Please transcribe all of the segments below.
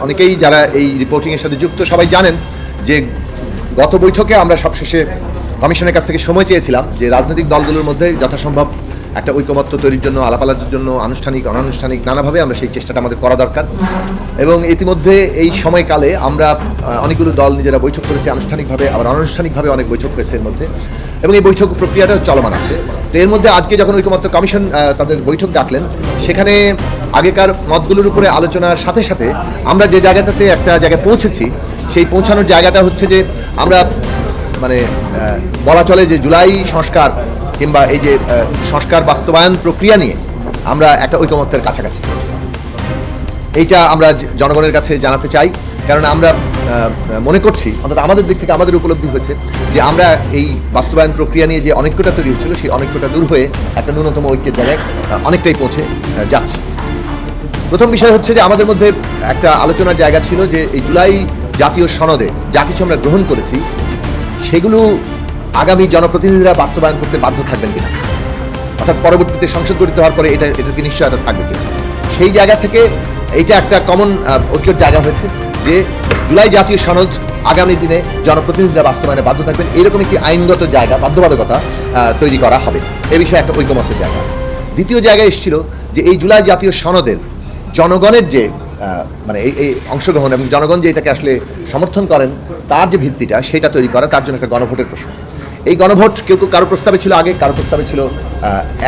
অনেকেই যারা এই রিপোর্টিংয়ের সাথে যুক্ত সবাই জানেন যে গত বৈঠকে আমরা সবশেষে কমিশনের কাছ থেকে সময় চেয়েছিলাম যে রাজনৈতিক দলগুলোর মধ্যে যথাসম্ভব একটা ঐকমত্য তৈরির জন্য আলাপ জন্য, আনুষ্ঠানিক, অনানুষ্ঠানিক, নানাভাবে আমরা সেই চেষ্টাটা আমাদের করা দরকার। এবং ইতিমধ্যে এই সময়কালে আমরা অনেকগুলো দল নিজেরা বৈঠক করেছে, আনুষ্ঠানিকভাবে, আবার অনানুষ্ঠানিকভাবে অনেক বৈঠক হয়েছে এর মধ্যে। এবং এই বৈঠক প্রক্রিয়াটা চলমান আছে। তো এর মধ্যে আজকে যখন ঐকমত্য কমিশন তাদের বৈঠক ডাকলেন, সেখানে আগেকার মতগুলোর উপরে আলোচনার সাথে সাথে আমরা যে জায়গাটাতে একটা জায়গায় পৌঁছেছি, সেই পৌঁছানোর জায়গাটা হচ্ছে যে আমরা মানে বলা চলে যে জুলাই সংস্কার কিংবা এই যে সংস্কার বাস্তবায়ন প্রক্রিয়া নিয়ে আমরা একটা ঐকমত্যের কাছাকাছি। এইটা আমরা জনগণের কাছে জানাতে চাই। কারণ আমরা মনে করছি, অন্তত আমাদের দিক থেকে আমাদের উপলব্ধি হয়েছে, যে আমরা এই বাস্তবায়ন প্রক্রিয়া নিয়ে যে অনেকটা তৈরি হচ্ছিল, সেই অনেকটা দূর হয়ে একটা ন্যূনতম ঐক্যের জায়গায় অনেকটাই পৌঁছে যাচ্ছে। প্রথম বিষয় হচ্ছে যে আমাদের মধ্যে একটা আলোচনার জায়গা ছিল যে এই জুলাই জাতীয় সনদে যা কিছু আমরা গ্রহণ করেছি, সেগুলো আগামী জনপ্রতিনিধিরা বাস্তবায়ন করতে বাধ্য থাকবেন কিনা? অর্থাৎ পরবর্তীতে সংসদ গঠিত হওয়ার পরে এটা এটা কি নিশ্চয়তা থাকবে কিনা? সেই জায়গা থেকে এটা একটা কমন ঐক্যের জায়গা হয়েছে যে জুলাই জাতীয় সনদ আগামী দিনে জনপ্রতিনিধিরা বাস্তবায়নে বাধ্য থাকবেন। এরকম একটি আইনগত জায়গা, বাধ্যবাধকতা তৈরি করা হবে। এ বিষয়ে একটা ঐকমত্যের জায়গা আছে। দ্বিতীয় জায়গায় এসেছিল যে এই জুলাই জাতীয় সনদের জনগণের যে মানে এই এই অংশগ্রহণ এবং জনগণ যে এটাকে আসলে সমর্থন করেন, তার যে ভিত্তিটা, সেটা তৈরি করা, তার জন্য একটা গণভোটের প্রশ্ন। এই গণভোট কেউ কেউ কারও প্রস্তাবে ছিল আগে, কারও প্রস্তাবে ছিল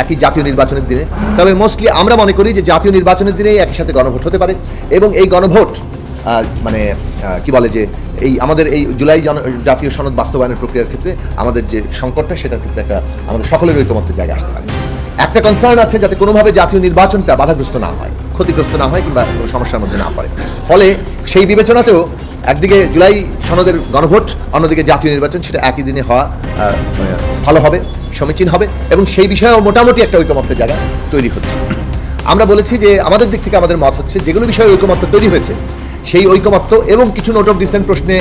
একই জাতীয় নির্বাচনের দিনে। তবে মোস্টলি আমরা মনে করি যে জাতীয় নির্বাচনের দিনেই একই সাথে গণভোট হতে পারে এবং এই গণভোট মানে কি বলে যে এই আমাদের এই জুলাই জন, জাতীয় সনদ বাস্তবায়নের প্রক্রিয়ার ক্ষেত্রে আমাদের যে সংকটটা সেটার ক্ষেত্রে একটা আমাদের সকলের ঐকমত্যের জায়গায় আসতে পারে। একটা কনসার্ন আছে যাতে কোনোভাবে জাতীয় নির্বাচনটা বাধাগ্রস্ত না হয়, ক্ষতিগ্রস্ত না হয় কিংবা কোনো সমস্যার মধ্যে না পড়ে। ফলে সেই বিবেচনাতেও একদিকে জুলাই সনদের গণভোট, অন্যদিকে জাতীয় নির্বাচন, সেটা একই দিনে হওয়া মানে ভালো হবে, সমীচীন হবে, এবং সেই বিষয়েও মোটামুটি একটা ঐকমত্যের জায়গা তৈরি হচ্ছে। আমরা বলেছি যে আমাদের দিক থেকে আমাদের মত হচ্ছে, যেগুলো বিষয়ে ঐকমত্য তৈরি হয়েছে, সেই ঐকমত্য এবং কিছু নোট অফ ডিসেন্ট প্রশ্নে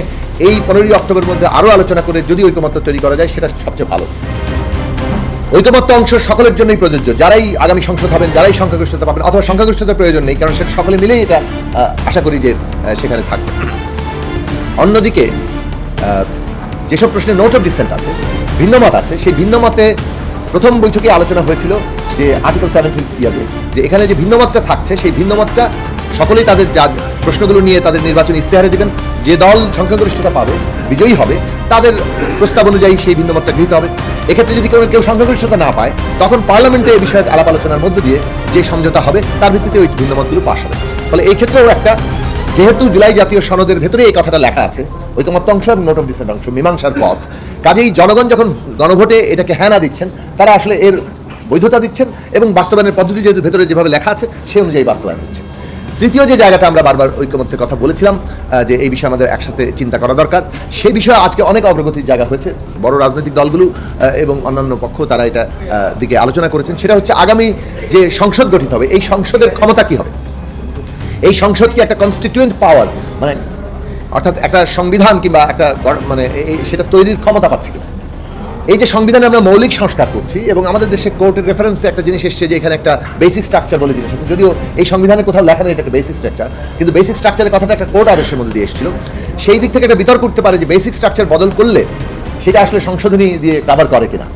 এই পনেরোই অক্টোবরের মধ্যে আরও আলোচনা করে যদি ঐকমত্য তৈরি করা যায়, সেটা সবচেয়ে ভালো। ঐকমত্য অংশ সকলের জন্যই প্রযোজ্য। যারাই আগামী সংসদ হবেন, যারাই সংখ্যাগরিষ্ঠতা পাবেন, অথবা সংখ্যাগরিষ্ঠতার প্রয়োজন নেই, কারণ সেটা সকলে মিলেই এটা আশা করি যে সেখানে থাকছে। অন্যদিকে যেসব প্রশ্নে নোট অফ ডিসেন্ট আছে, ভিন্নমত আছে, সেই ভিন্নমতে প্রথম বৈঠকে আলোচনা হয়েছিল যে আর্টিকেল সেভেন্টিন ইয়াতে যে এখানে যে ভিন্নমতটা থাকছে, সেই ভিন্নমতটা সকলেই তাদের যা প্রশ্নগুলো নিয়ে তাদের নির্বাচনী ইস্তেহারে দেবেন, যে দল সংখ্যাগরিষ্ঠতা পাবে, বিজয়ী হবে, তাদের প্রস্তাব অনুযায়ী সেই ভিন্নমতটা গৃহীত হবে। এক্ষেত্রে যদি কোনো কেউ সংখ্যাগরিষ্ঠতা না পায়, তখন পার্লামেন্টে এই বিষয়ে আলাপ আলোচনার মধ্য দিয়ে যে সমঝোতা হবে, তার ভিত্তিতে ওই ভিন্নমতগুলো পাশ হবে। ফলে এই ক্ষেত্রেও একটা যেহেতু জুলাই জাতীয় সনদের ভেতরে এই কথাটা লেখা আছে ঐকমত্য অংশ এবং নোট অফ ডিসেন্ট অংশ মীমাংসার পথ। কাজেই জনগণ যখন গণভোটে এটাকে হ্যাঁ না দিচ্ছেন, তারা আসলে এর বৈধতা দিচ্ছেন এবং বাস্তবায়নের পদ্ধতি যেহেতু ভেতরে যেভাবে লেখা আছে সেই অনুযায়ী বাস্তবায়ন হচ্ছে। তৃতীয় যে জায়গাটা আমরা বারবার ঐকমত্যের কথা বলেছিলাম যে এই বিষয়ে আমাদের একসাথে চিন্তা করা দরকার, সে বিষয়ে আজকে অনেক অগ্রগতির জায়গা হয়েছে। বড় রাজনৈতিক দলগুলো এবং অন্যান্য পক্ষ তারা এটা দিকে আলোচনা করেছেন। সেটা হচ্ছে আগামী যে সংসদ গঠিত হবে, এই সংসদের ক্ষমতা কি হবে? এই সংসদ কি একটা কনস্টিটিউয়েন্ট পাওয়ার মানে অর্থাৎ একটা সংবিধান কিংবা একটা মানে সেটা তৈরির ক্ষমতা পাচ্ছে কিনা? এই যে সংবিধানে আমরা মৌলিক সংস্কার করছি এবং আমাদের দেশে কোর্টের রেফারেন্সে একটা জিনিস এসছে যে এখানে একটা বেসিক স্ট্রাকচার বলে জিনিস আছে। যদিও এই সংবিধানে কোথাও লেখা নেই এটা একটা বেসিক স্ট্রাকচার কিন্তু বেসিক স্ট্রাকচারের কথাটা একটা কোর্ট আদেশের মধ্যে দিয়ে এসেছিল। সেই দিক থেকে একটা বিতর্ক করতে পারে যে বেসিক স্ট্রাকচার বদল করলে সেটা আসলে সংশোধনী দিয়ে কাভার করে কিনা।